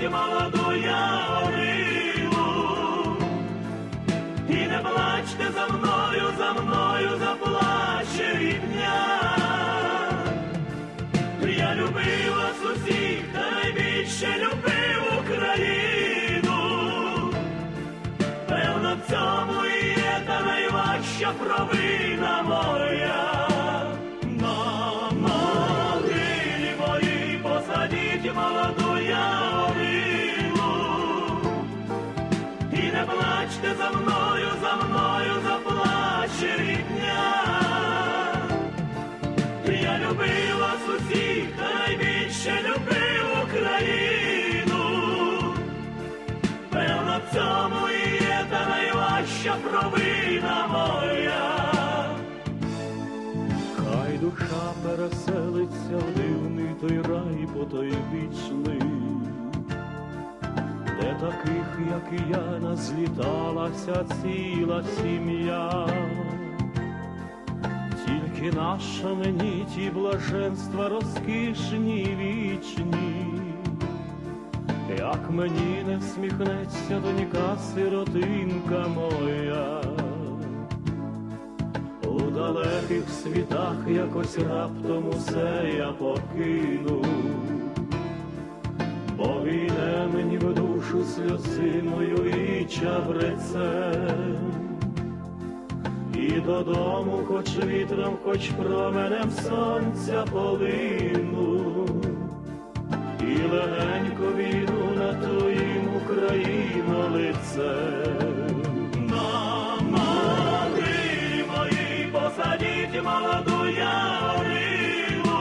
Посадіть молоду ялину і не плачте за мною, за мною заплаче рідня. Я любив вас усіх, та найбільше любив Україну. Певно, в цьому і є та найважча провина моя. Найважча провина моя. Хай душа переселиться в дивний той рай потойбічний, де таких, як і я, назліталася ціла сім'я. Тільки наша мені ті блаженства розкішні вічні, як мені не всміхнеться донька сиротинка моя, далеких світах якось раптом усе я покину, бо війне мені в душу сльозиною і чабрецем. І додому, хоч вітром, хоч променем сонця полину, посадіть молоду ялину,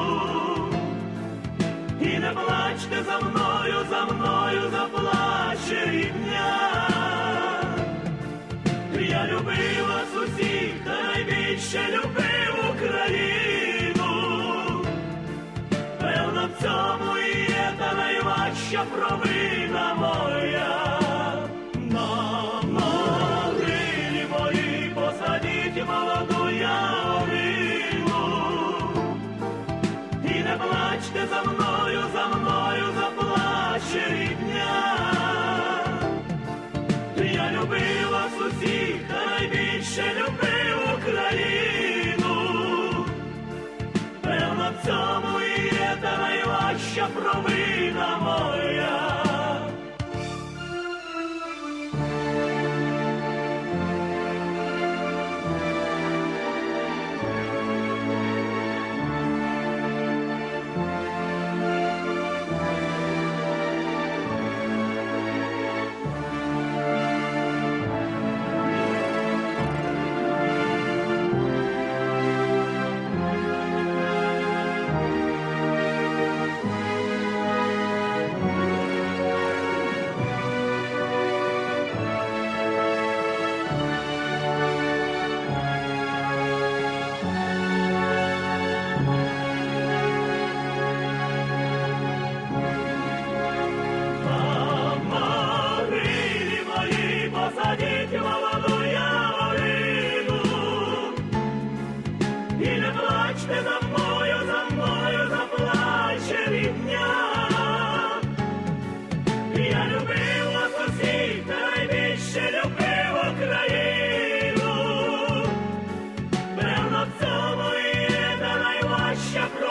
і не плачте за мною, за мною заплаче рідня. Я любив вас усіх, та найбільше любив Україну. Певно, в цьому і є та найважча провина моя. І не плачте за мною, за мною заплаче рідня. Я любив вас усіх, найбільше любив Україну. Певно, в цьому і є та найважча провина моя.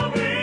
will.